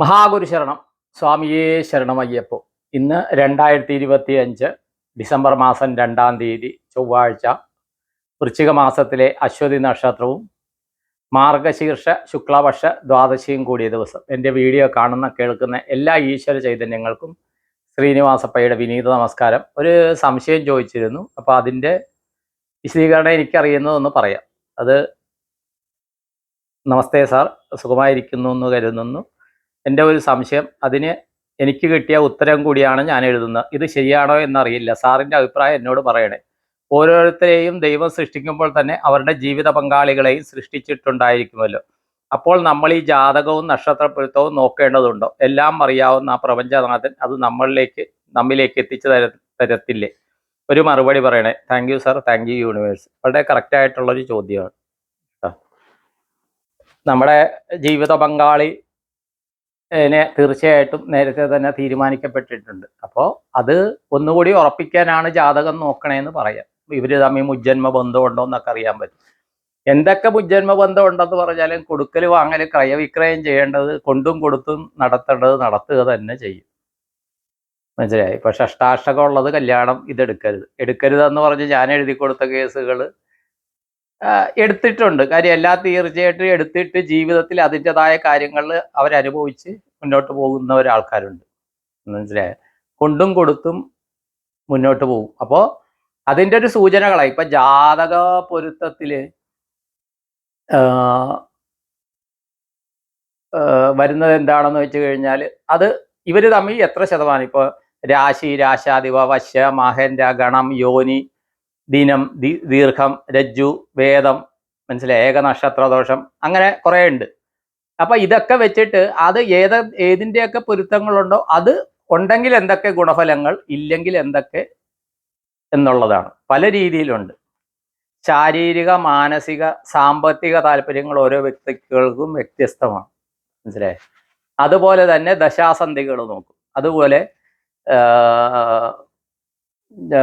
മഹാഗുരു ശരണം സ്വാമിയേ ശരണമയ്യപ്പോ. ഇന്ന് രണ്ടായിരത്തി ഇരുപത്തി അഞ്ച് ഡിസംബർ മാസം രണ്ടാം തീയതി ചൊവ്വാഴ്ച വൃശ്ചിക മാസത്തിലെ അശ്വതി നക്ഷത്രവും മാർഗശീർഷ ശുക്ലപക്ഷ ദ്വാദശിയും കൂടിയ ദിവസം. എന്റെ വീഡിയോ കാണുന്ന കേൾക്കുന്ന എല്ലാ ഈശ്വര ചൈതന്യങ്ങൾക്കും ശ്രീനിവാസപ്പയുടെ വിനീത നമസ്കാരം. ഒരു സംശയം ചോദിച്ചിരുന്നു. അപ്പോൾ അതിന്റെ വിശദീകരണം എനിക്കറിയുന്നതൊന്ന് പറയാം. അത് നമസ്തേ സാർ. സുഖമായിരിക്കുന്നു എന്ന് കരുതുന്നു. എന്റെ ഒരു സംശയം. അതിന് എനിക്ക് കിട്ടിയ ഉത്തരം കൂടിയാണ് ഞാൻ എഴുതുന്നത്. ഇത് ശരിയാണോ എന്നറിയില്ല. സാറിന്റെ അഭിപ്രായം എന്നോട് പറയണേ. ഓരോരുത്തരെയും ദൈവം സൃഷ്ടിക്കുമ്പോൾ തന്നെ അവരുടെ ജീവിത പങ്കാളികളെയും സൃഷ്ടിച്ചിട്ടുണ്ടായിരിക്കുമല്ലോ. അപ്പോൾ നമ്മൾ ഈ ജാതകവും നക്ഷത്രപ്പൊരുത്തവും നോക്കേണ്ടതുണ്ടോ? എല്ലാം അറിയാവുന്ന ആ പ്രപഞ്ചനാഥൻ അത് നമ്മളിലേക്ക് നമ്മിലേക്ക് എത്തിച്ചു തര തരത്തില്ലേ? ഒരു മറുപടി പറയണേ. Thank you sir thank you universe വളരെ കറക്റ്റായിട്ടുള്ളൊരു ചോദ്യമാണ്. നമ്മുടെ ജീവിത പങ്കാളി തീർച്ചയായിട്ടും നേരത്തെ തന്നെ തീരുമാനിക്കപ്പെട്ടിട്ടുണ്ട്. അപ്പോൾ അത് ഒന്നുകൂടി ഉറപ്പിക്കാനാണ് ജാതകം നോക്കണേന്ന് പറയാം. ഇവർ തമ്മിൽ മുജ്ജന്മ ബന്ധമുണ്ടോ എന്നൊക്കെ അറിയാൻ പറ്റും. എന്തൊക്കെ മുജ്ജന്മ ബന്ധം ഉണ്ടെന്ന് പറഞ്ഞാലും കൊടുക്കൽ വാങ്ങൽ ക്രയവിക്രയം ചെയ്യേണ്ടത് കൊണ്ടും കൊടുത്തും നടത്തേണ്ടത് നടത്തുക തന്നെ ചെയ്യും. മനസ്സിലായി? ഇപ്പൊ ഷഷ്ടാഷ്ടകം ഉള്ളത് കല്യാണം ഇത് എടുക്കരുത് എടുക്കരുതെന്ന് പറഞ്ഞ് ഞാൻ എഴുതി കൊടുത്ത കേസുകൾ എടുത്തിട്ടുണ്ട്. കാര്യം എല്ലാ തീർച്ചയായിട്ടും എടുത്തിട്ട് ജീവിതത്തിൽ അതിന്റെതായ കാര്യങ്ങൾ അവരനുഭവിച്ച് മുന്നോട്ട് പോകുന്ന ഒരാൾക്കാരുണ്ട്. മനസ്സിലായ? കൊണ്ടും കൊടുത്തും മുന്നോട്ട് പോകും. അപ്പോൾ അതിന്റെ ഒരു സൂചനകളായി. ഇപ്പൊ ജാതക പൊരുത്തത്തിൽ വരുന്നത് എന്താണെന്ന് വെച്ച് കഴിഞ്ഞാൽ അത് ഇവർ തമ്മിൽ എത്ര ശതമാനം? ഇപ്പൊ രാശി രാശാധിപ വശ്യ മഹേന്ദ്ര ഗണം യോനി ദിനം ദീർഘം രജ്ജു വേദം മനസ്സിലായി? ഏക നക്ഷത്രദോഷം അങ്ങനെ കുറേ ഉണ്ട് അപ്പൊ ഇതൊക്കെ വെച്ചിട്ട് അത് ഏത് ഏതിന്റെയൊക്കെ പൊരുത്തങ്ങളുണ്ടോ അത് ഉണ്ടെങ്കിൽ എന്തൊക്കെ ഗുണഫലങ്ങൾ ഇല്ലെങ്കിൽ എന്തൊക്കെ എന്നുള്ളതാണ്. പല രീതിയിലുണ്ട്. ശാരീരിക മാനസിക സാമ്പത്തിക താല്പര്യങ്ങൾ ഓരോ വ്യക്തികൾക്കും വ്യത്യസ്തമാണ്. മനസ്സിലായി? അതുപോലെ തന്നെ ദശാസന്ധികൾ നോക്കും. അതുപോലെ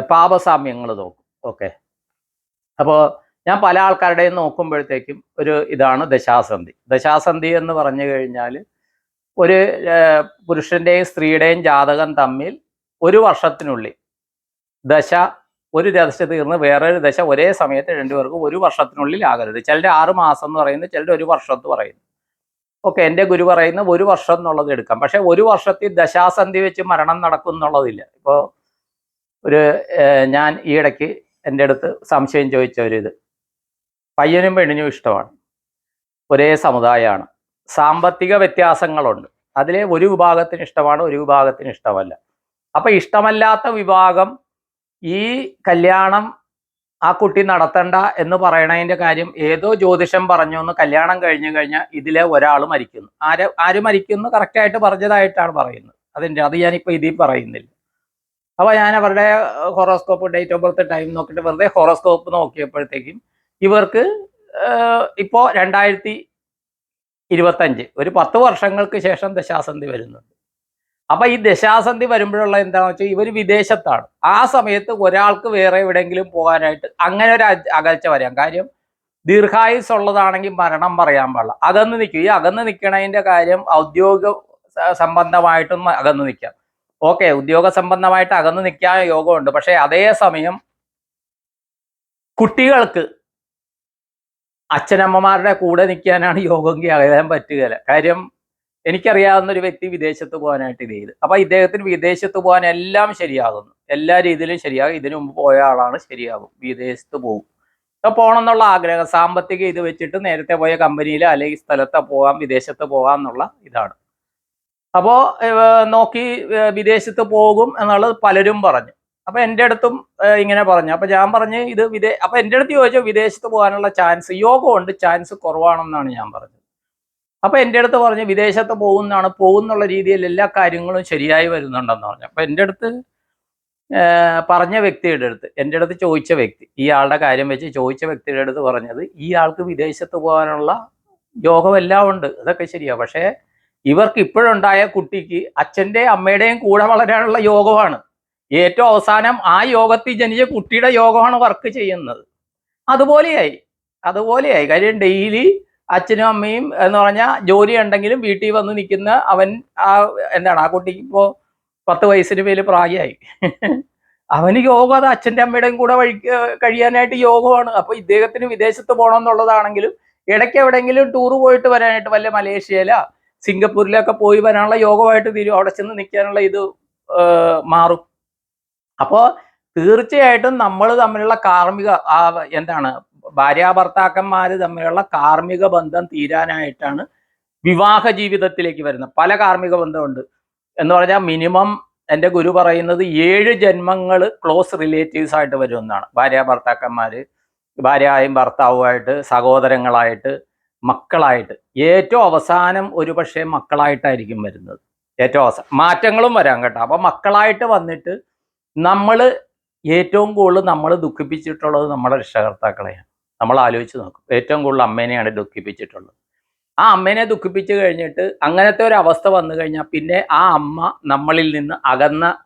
പാപസാമ്യങ്ങൾ നോക്കും. ഓക്കെ. അപ്പോൾ ഞാൻ പല ആൾക്കാരുടെയും നോക്കുമ്പോഴത്തേക്കും ഒരു ഇതാണ് ദശാസന്ധി. ദശാസന്ധി എന്ന് പറഞ്ഞു കഴിഞ്ഞാൽ ഒരു പുരുഷന്റെയും സ്ത്രീയുടെയും ജാതകം തമ്മിൽ ഒരു വർഷത്തിനുള്ളിൽ ദശ ഒരു ദശ തീർന്ന് വേറൊരു ദശ ഒരേ സമയത്ത് രണ്ടുപേർക്കും ഒരു വർഷത്തിനുള്ളിൽ ആകരുത്. ചിലരുടെ ആറ് മാസം എന്ന് പറയുന്നു ചിലരുടെ ഒരു വർഷം എന്ന് പറയുന്നു. ഓക്കെ എന്റെ ഗുരു പറയുന്ന ഒരു വർഷം എന്നുള്ളത് എടുക്കാം. പക്ഷെ ഒരു വർഷത്തിൽ ദശാസന്ധി വെച്ച് മരണം നടക്കും എന്നുള്ളതില്ല ഇപ്പോൾ ഒരു ഞാൻ ഈ ഈയിടയ്ക്ക് എന്റെ അടുത്ത് സംശയം ചോദിച്ച ഒരു ഇത്. പയ്യനും പെണ്ണിനും ഇഷ്ടമാണ്. ഒരേ സമുദായമാണ് സാമ്പത്തിക വ്യത്യാസങ്ങളുണ്ട്. അതിലെ ഒരു വിഭാഗത്തിന് ഇഷ്ടമാണ് ഒരു വിഭാഗത്തിന് ഇഷ്ടമല്ല. അപ്പൊ ഇഷ്ടമല്ലാത്ത വിഭാഗം ഈ കല്യാണം ആ കുട്ടി നടത്തണ്ട എന്ന് പറയണതിന്റെ കാര്യം ഏതോ ജ്യോതിഷം പറഞ്ഞു എന്ന് കല്യാണം കഴിഞ്ഞു കഴിഞ്ഞാൽ ഇതിലെ ഒരാൾ മരിക്കുന്നു. ആര് ആര് മരിക്കുന്നു? കറക്റ്റായിട്ട് പറഞ്ഞതായിട്ടാണ് പറയുന്നത്. അതിന്റെ അത് ഞാനിപ്പോൾ ഇതിൽ പറയുന്നില്ല. അപ്പൊ ഞാൻ അവരുടെ horoscope date of birth time നോക്കിയിട്ട് വെറുതെ ഹോറോസ്കോപ്പ് നോക്കിയപ്പോഴത്തേക്കും ഇവർക്ക് ഇപ്പോ രണ്ടായിരത്തി ഇരുപത്തഞ്ച് ഒരു പത്ത് വർഷങ്ങൾക്ക് ശേഷം ദശാസന്ധി വരുന്നുണ്ട്. അപ്പൊ ഈ ദശാസന്ധി വരുമ്പോഴുള്ള എന്താണെന്ന് വെച്ചാൽ ഇവർ വിദേശത്താണ്. ആ സമയത്ത് ഒരാൾക്ക് വേറെ എവിടെയെങ്കിലും പോകാനായിട്ട് അങ്ങനെ ഒരു അകൽച്ച വരാം. കാര്യം ദീർഘായുസ് ഉള്ളതാണെങ്കിൽ മരണം പറയാൻ പാടില്ല. അകന്ന് നിൽക്കും ഈ അകന്ന് നിൽക്കണതിന്റെ കാര്യം ഔദ്യോഗിക സംബന്ധമായിട്ടും അകന്ന് നിൽക്കാം ഓക്കെ ഉദ്യോഗ സംബന്ധമായിട്ട് അകന്ന് നിൽക്കാൻ യോഗമുണ്ട്. പക്ഷേ അതേ സമയം കുട്ടികൾക്ക് അച്ഛനമ്മമാരുടെ കൂടെ നിൽക്കാനാണ് യോഗമെങ്കിൽ അകലാൻ പറ്റുകയില്ല. കാര്യം എനിക്കറിയാവുന്ന ഒരു വ്യക്തി വിദേശത്ത് പോകാനായിട്ട് ഇത് ചെയ്ത്. അപ്പൊ ഇദ്ദേഹത്തിന് വിദേശത്ത് പോകാൻ എല്ലാം ശരിയാകുന്നു. എല്ലാ രീതിയിലും ശരിയാകും. ഇതിനു മുമ്പ് പോയ ആളാണ് ശരിയാകും. വിദേശത്ത് പോകും. അപ്പൊ പോകണം എന്നുള്ള ആഗ്രഹം. സാമ്പത്തിക ഇത് വെച്ചിട്ട് നേരത്തെ പോയ കമ്പനിയിൽ അല്ലെങ്കിൽ സ്ഥലത്ത് പോകാം വിദേശത്ത് പോകാം എന്നുള്ള ഇതാണ്. അപ്പോ നോക്കി വിദേശത്ത് പോകും എന്നുള്ളത് പലരും പറഞ്ഞു. അപ്പൊ എന്റെ അടുത്തും ഇങ്ങനെ പറഞ്ഞു. അപ്പൊ ഞാൻ പറഞ്ഞു ഇത് വിദേ അപ്പൊ എന്റെ അടുത്ത് ചോദിച്ചാൽ വിദേശത്ത് പോകാനുള്ള ചാൻസ് യോഗമുണ്ട് ചാൻസ് കുറവാണെന്നാണ് ഞാൻ പറഞ്ഞത്. അപ്പൊ എന്റെ അടുത്ത് പറഞ്ഞു വിദേശത്ത് പോകുന്നതാണ് പോകുന്നുള്ള രീതിയിൽ എല്ലാ കാര്യങ്ങളും ശരിയായി വരുന്നുണ്ടെന്ന് പറഞ്ഞു. അപ്പൊ എന്റെ അടുത്ത് പറഞ്ഞ വ്യക്തിയുടെ അടുത്ത് എന്റെ അടുത്ത് ചോദിച്ച വ്യക്തി ഈ ആളുടെ കാര്യം വെച്ച് ചോദിച്ച വ്യക്തിയുടെ അടുത്ത് പറഞ്ഞത് ഈ ആൾക്ക് വിദേശത്ത് പോകാനുള്ള യോഗമെല്ലാം ഉണ്ട് ഇതൊക്കെ ശരിയാ. പക്ഷേ ഇവർക്ക് ഇപ്പോഴുണ്ടായ കുട്ടിക്ക് അച്ഛന്റെയും അമ്മയുടെയും കൂടെ വളരാനുള്ള യോഗമാണ്. ഏറ്റവും അവസാനം ആ യോഗത്തിൽ ജനിച്ച കുട്ടിയുടെ യോഗമാണ് വർക്ക് ചെയ്യുന്നത്. അതുപോലെയായി അതുപോലെയായി. കാര്യം ഡെയിലി അച്ഛനും അമ്മയും എന്ന് പറഞ്ഞാൽ ജോലി ഉണ്ടെങ്കിലും വീട്ടിൽ വന്ന് നിൽക്കുന്ന അവൻ ആ എന്താണ് ആ കുട്ടിക്ക് ഇപ്പോൾ പത്ത് വയസ്സിന് മേൽ പ്രായമായി. അവന് യോഗം അത് അച്ഛന്റെ അമ്മയുടെയും കൂടെ വഴി കഴിയാനായിട്ട് യോഗമാണ്. അപ്പോൾ ഇദ്ദേഹത്തിന് വിദേശത്ത് പോകണം എന്നുള്ളതാണെങ്കിലും ഇടയ്ക്ക് എവിടെയെങ്കിലും ടൂർ പോയിട്ട് വരാനായിട്ട് വല്ല മലേഷ്യയില സിംഗപ്പൂരിലൊക്കെ പോയി വരാനുള്ള യോഗമായിട്ട് തീരും അവിടെ ചെന്ന് നിൽക്കാനുള്ള ഇത് മാറും. അപ്പോൾ തീർച്ചയായിട്ടും നമ്മൾ തമ്മിലുള്ള കാർമിക എന്താണ് ഭാര്യ ഭർത്താക്കന്മാർ തമ്മിലുള്ള കാർമിക ബന്ധം തീരാനായിട്ടാണ് വിവാഹ ജീവിതത്തിലേക്ക് വരുന്നത്. പല കാർമിക ബന്ധമുണ്ട്. എന്ന് പറഞ്ഞാൽ മിനിമം എന്റെ ഗുരു പറയുന്നത് ഏഴ് ജന്മങ്ങൾ ക്ലോസ് റിലേറ്റീവ്സ് ആയിട്ട് വരുമെന്നാണ് ഭാര്യ ഭർത്താക്കന്മാർ ഭാര്യയും ഭർത്താവുമായിട്ട് സഹോദരങ്ങളായിട്ട് മക്കളായിട്ട്. ഏറ്റവും അവസാനം ഒരു പക്ഷേ മക്കളായിട്ടായിരിക്കും വരുന്നത്. ഏറ്റവും അവസാനം. മാറ്റങ്ങളും വരാം കേട്ടോ. അപ്പൊ മക്കളായിട്ട് വന്നിട്ട് നമ്മൾ ഏറ്റവും കൂടുതൽ നമ്മൾ ദുഃഖിപ്പിച്ചിട്ടുള്ളത് നമ്മുടെ രക്ഷകർത്താക്കളെയാണ്. നമ്മൾ ആലോചിച്ച് നോക്കും. ഏറ്റവും കൂടുതൽ അമ്മേനെയാണ് ദുഃഖിപ്പിച്ചിട്ടുള്ളത്. ആ അമ്മേനെ ദുഃഖിപ്പിച്ച് കഴിഞ്ഞിട്ട് അങ്ങനത്തെ ഒരു അവസ്ഥ വന്നു കഴിഞ്ഞാൽ പിന്നെ ആ അമ്മ നമ്മളിൽ നിന്ന് അകന്ന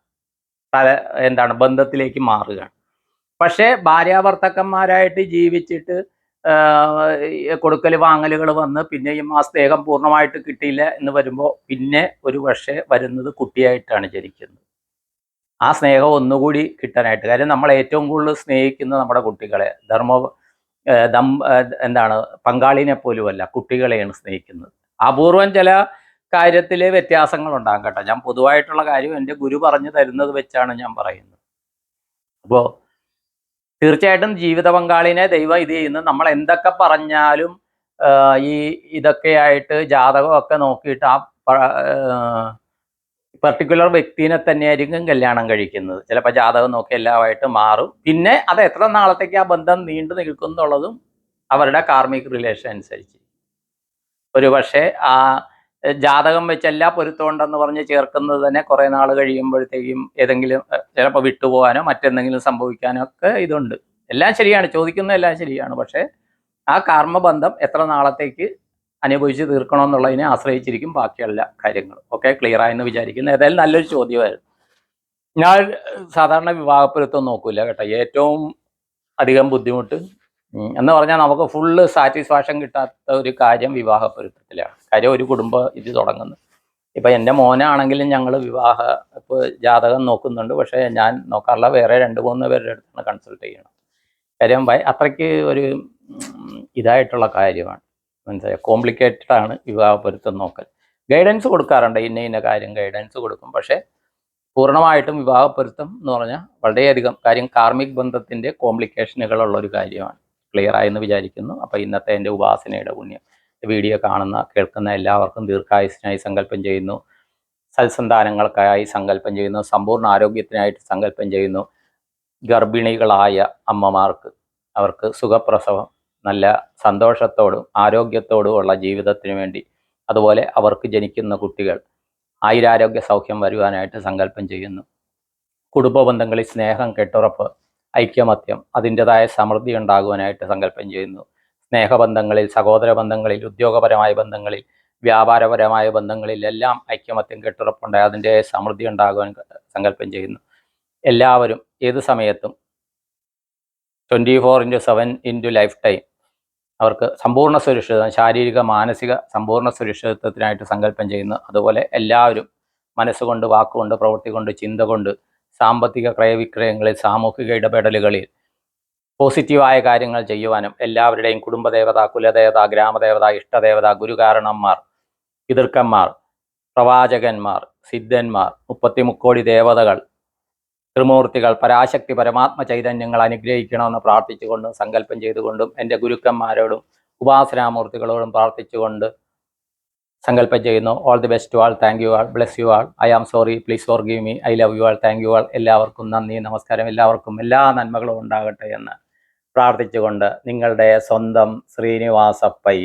തല എന്താണ് ബന്ധത്തിലേക്ക് മാറുകയാണ്. പക്ഷേ ഭാര്യാഭർത്തക്കന്മാരായിട്ട് ജീവിച്ചിട്ട് കൊടുക്കൽ വാങ്ങലുകൾ വന്ന് പിന്നെ ഈ ആ സ്നേഹം പൂർണമായിട്ട് കിട്ടിയില്ല എന്ന് വരുമ്പോൾ പിന്നെ ഒരു പക്ഷേ വരുന്നത് കുട്ടിയായിട്ടാണ് ജനിക്കുന്നത്. ആ സ്നേഹം ഒന്നുകൂടി കിട്ടാനായിട്ട്. കാര്യം നമ്മൾ ഏറ്റവും കൂടുതൽ സ്നേഹിക്കുന്നത് നമ്മുടെ കുട്ടികളെ. ധർമ്മ ദം എന്താണ് പങ്കാളിനെ പോലുമല്ല കുട്ടികളെയാണ് സ്നേഹിക്കുന്നത്. അപൂർവം ചില കാര്യത്തിൽ വ്യത്യാസങ്ങൾ ഉണ്ടാകും കേട്ടോ. ഞാൻ പൊതുവായിട്ടുള്ള കാര്യം എന്റെ ഗുരു പറഞ്ഞു തരുന്നത് വെച്ചാണ് ഞാൻ പറയുന്നത്. അപ്പോൾ തീർച്ചയായിട്ടും ജീവിത പങ്കാളിനെ ദൈവം ഇത് ചെയ്യുന്നത് നമ്മൾ എന്തൊക്കെ പറഞ്ഞാലും ഈ ഇതൊക്കെയായിട്ട് ജാതകമൊക്കെ നോക്കിയിട്ട് ആ പർട്ടിക്കുലർ വ്യക്തിനെ തന്നെയായിരിക്കും കല്യാണം കഴിക്കുന്നത്. ചിലപ്പോൾ ജാതകം നോക്കി എല്ലാമായിട്ട് മാറും. പിന്നെ അത് എത്ര നാളത്തേക്ക് ആ ബന്ധം നീണ്ടു നിൽക്കുന്നുള്ളതും അവരുടെ കാർമിക് റിലേഷൻ അനുസരിച്ച്. ഒരു പക്ഷേ ആ ജാതകം വെച്ചല്ല എല്ലാ പൊരുത്തമുണ്ടെന്ന് പറഞ്ഞ് ചേർക്കുന്നത് തന്നെ കുറേ നാൾ കഴിയുമ്പോഴത്തേക്കും ഏതെങ്കിലും ചിലപ്പോൾ വിട്ടുപോകാനോ മറ്റെന്തെങ്കിലും സംഭവിക്കാനോ ഒക്കെ ഇതുണ്ട്. എല്ലാം ശരിയാണ് ചോദിക്കുന്ന എല്ലാം ശരിയാണ്. പക്ഷേ ആ കർമ്മബന്ധം എത്ര നാളത്തേക്ക് അനുഭവിച്ച് തീർക്കണമെന്നുള്ളതിനെ ആശ്രയിച്ചിരിക്കും ബാക്കിയുള്ള കാര്യങ്ങൾ. ഓക്കെ ക്ലിയർ ആയെന്ന് വിചാരിക്കുന്നു. ഏതായാലും നല്ലൊരു ചോദ്യമായിരുന്നു. ഞാൻ സാധാരണ വിവാഹപ്പൊരുത്തം നോക്കൂല കേട്ടോ. ഏറ്റവും അധികം ബുദ്ധിമുട്ട് എന്ന് പറഞ്ഞാൽ നമുക്ക് ഫുള്ള് സാറ്റിസ്ഫാക്ഷൻ കിട്ടാത്ത ഒരു കാര്യം വിവാഹ പൊരുത്തത്തിലാണ്. കാര്യം ഒരു കുടുംബം ഇത് തുടങ്ങുന്നു. ഇപ്പം എന്റെ മോനാണെങ്കിലും ഞങ്ങൾ വിവാഹ ഇപ്പോൾ ജാതകം നോക്കുന്നുണ്ട്. പക്ഷേ ഞാൻ നോക്കാറില്ല. വേറെ രണ്ട് മൂന്ന് പേരുടെ അടുത്താണ് കൺസൾട്ട് ചെയ്യണം കാര്യം അത്രയ്ക്ക് ഒരു ഇതായിട്ടുള്ള കാര്യമാണ്. മനസ്സിലായി? കോംപ്ലിക്കേറ്റഡ് ആണ് വിവാഹ പൊരുത്തം നോക്കൽ. ഗൈഡൻസ് കൊടുക്കാറുണ്ട്. ഇന്ന ഇന്ന കാര്യം ഗൈഡൻസ് കൊടുക്കും. പക്ഷേ പൂർണമായിട്ടും വിവാഹ പൊരുത്തം എന്ന് പറഞ്ഞാൽ വളരെയധികം കാര്യം കാർമിക് ബന്ധത്തിന്റെ കോംപ്ലിക്കേഷനുകളുള്ള ഒരു കാര്യമാണ്. ക്ലിയർ ആയെന്ന് വിചാരിക്കുന്നു. അപ്പോൾ ഇന്നത്തെ എന്റെ ഉപാസനയുടെ പുണ്യം. വീഡിയോ കാണുന്ന കേൾക്കുന്ന എല്ലാവർക്കും ദീർഘായുസിനായി സങ്കല്പം ചെയ്യുന്നു. സൽസന്താനങ്ങൾക്കായി സങ്കല്പം ചെയ്യുന്നു. സമ്പൂർണ ആരോഗ്യത്തിനായിട്ട് സങ്കല്പം ചെയ്യുന്നു. ഗർഭിണികളായ അമ്മമാർക്ക് അവർക്ക് സുഖപ്രസവം നല്ല സന്തോഷത്തോടും ആരോഗ്യത്തോടും ഉള്ള ജീവിതത്തിന് വേണ്ടി. അതുപോലെ അവർക്ക് ജനിക്കുന്ന കുട്ടികൾ ആയുരാരോഗ്യ സൗഖ്യം വരുവാനായിട്ട് സങ്കല്പം ചെയ്യുന്നു. കുടുംബ ബന്ധങ്ങളിൽ സ്നേഹം കെട്ടുറപ്പ് ഐക്യമത്യം അതിന്റെതായ സമൃദ്ധി ഉണ്ടാകുവാനായിട്ട് സങ്കല്പം ചെയ്യുന്നു. സ്നേഹബന്ധങ്ങളിൽ സഹോദര ബന്ധങ്ങളിൽ ഉദ്യോഗപരമായ ബന്ധങ്ങളിൽ വ്യാപാരപരമായ ബന്ധങ്ങളിൽ എല്ലാം ഐക്യമത്യം കെട്ടുറപ്പുണ്ടായി അതിന്റെ സമൃദ്ധി ഉണ്ടാകുവാൻ സങ്കല്പം ചെയ്യുന്നു. എല്ലാവരും ഏത് സമയത്തും twenty four into seven into life time അവർക്ക് സമ്പൂർണ സുരക്ഷിതം ശാരീരിക മാനസിക സമ്പൂർണ സുരക്ഷിതത്വത്തിനായിട്ട് സങ്കല്പം ചെയ്യുന്നു. അതുപോലെ എല്ലാവരും മനസ്സുകൊണ്ട് വാക്കുകൊണ്ട് പ്രവൃത്തി കൊണ്ട് ചിന്ത കൊണ്ട് സാമ്പത്തിക ക്രയവിക്രയങ്ങളിൽ സാമൂഹിക ഇടപെടലുകളിൽ പോസിറ്റീവായ കാര്യങ്ങൾ ചെയ്യുവാനും എല്ലാവരുടെയും കുടുംബദേവത കുലദേവത ഗ്രാമദേവത ഇഷ്ടദേവത ഗുരുകാരണന്മാർ പിതൃക്കന്മാർ പ്രവാചകന്മാർ സിദ്ധന്മാർ മുപ്പത്തി മുക്കോടി ദേവതകൾ ത്രിമൂർത്തികൾ പരാശക്തി പരമാത്മ ചൈതന്യങ്ങൾ അനുഗ്രഹിക്കണമെന്ന് പ്രാർത്ഥിച്ചുകൊണ്ടും സങ്കല്പം ചെയ്തുകൊണ്ടും എന്റെ ഗുരുക്കന്മാരോടും ഉപാസനാമൂർത്തികളോടും പ്രാർത്ഥിച്ചുകൊണ്ട് സങ്കല്പം ചെയ്യുന്നു. All the best all thank you all bless you all I am sorry please forgive me I love you all thank you all എല്ലാവർക്കും നന്ദി. നമസ്കാരം. എല്ലാവർക്കും എല്ലാ നന്മകളും ഉണ്ടാകട്ടെ എന്ന് പ്രാർത്ഥിച്ചുകൊണ്ട് നിങ്ങളുടെ സ്വന്തം ശ്രീനിവാസപ്പൈ